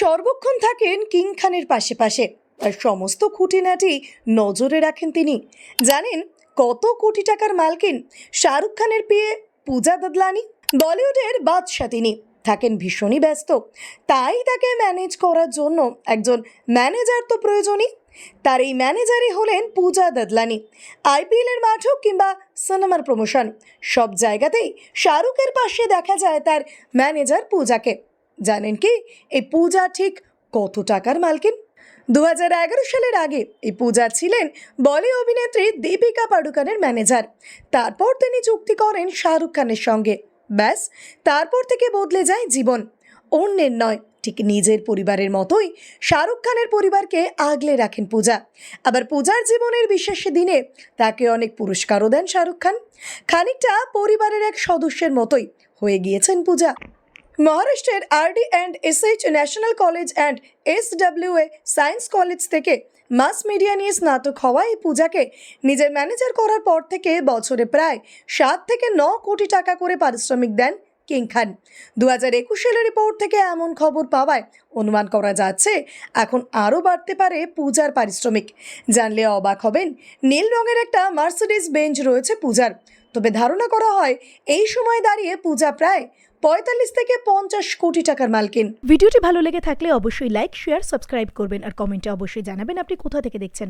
সর্বক্ষণ থাকেন কিং খানের পাশে পাশে আর সমস্ত খুঁটিনাটি নজরে রাখেন তিনি। জানেন কত কোটি টাকার মালকিন শাহরুখ খানের পেয়ে পূজা দদলানি? বলিউডের বাদশা তিনি। থাকেন ভীষণই ব্যস্ত। তাই তাকে ম্যানেজ করার জন্য একজন ম্যানেজার তো প্রয়োজনই। তার এই ম্যানেজারই হলেন পূজা দদলানি। আইপিএলের মাঠ হোক কিংবা সিনেমার প্রমোশন। সব জায়গাতেই শাহরুখের পাশে দেখা যায় তার ম্যানেজার পূজাকে। জানেন কি? এই পূজা ঠিক কত টাকার মালকিন? দু হাজার এগারো সালের আগে এই পূজা ছিলেন বলি অভিনেত্রী দীপিকা পাডুকানের ম্যানেজার। তারপর তিনি চুক্তি করেন শাহরুখ খানের সঙ্গে। ব্যাস, তারপর থেকে বদলে যায় জীবন। অন্যের নয়, ঠিক নিজের পরিবারের মতোই শাহরুখ খানের পরিবারকে আগলে রাখেন পূজা। আবার পূজার জীবনের বিশেষ দিনে তাকে অনেক পুরস্কারও দেন শাহরুখ খান। খানিকটা পরিবারের এক সদস্যের মতোই হয়ে গিয়েছেন পূজা। মহারাষ্ট্রের RD and SH national college and S A science college থেকে মাস মিডিয়া নিয়ে স্নাতক হওয়া এই পূজাকে নিজের ম্যানেজার করার পর থেকে বছরে প্রায় সাত থেকে ন কোটি টাকা করে পারিশ্রমিক দেন কিং খান। দু হাজার একুশ সালের রিপোর্ট থেকে এমন খবর পাওয়ায় অনুমান করা যাচ্ছে, এখন আরও বাড়তে পারে পূজার পারিশ্রমিক। জানলে অবাক হবেন, নীল রঙের একটা মার্সিডিজ বেঞ্চ রয়েছে পূজার। তবে ধারণা করা হয়, এই সময় দাঁড়িয়ে পূজা প্রায় পঁয়তাল্লিশ থেকে পঞ্চাশ কোটি টাকার মালকিন। ভিডিওটি ভালো লেগে থাকলে অবশ্যই লাইক শেয়ার সাবস্ক্রাইব করবেন। আর কমেন্টে অবশ্যই জানাবেন আপনি কোথা থেকে দেখছেন।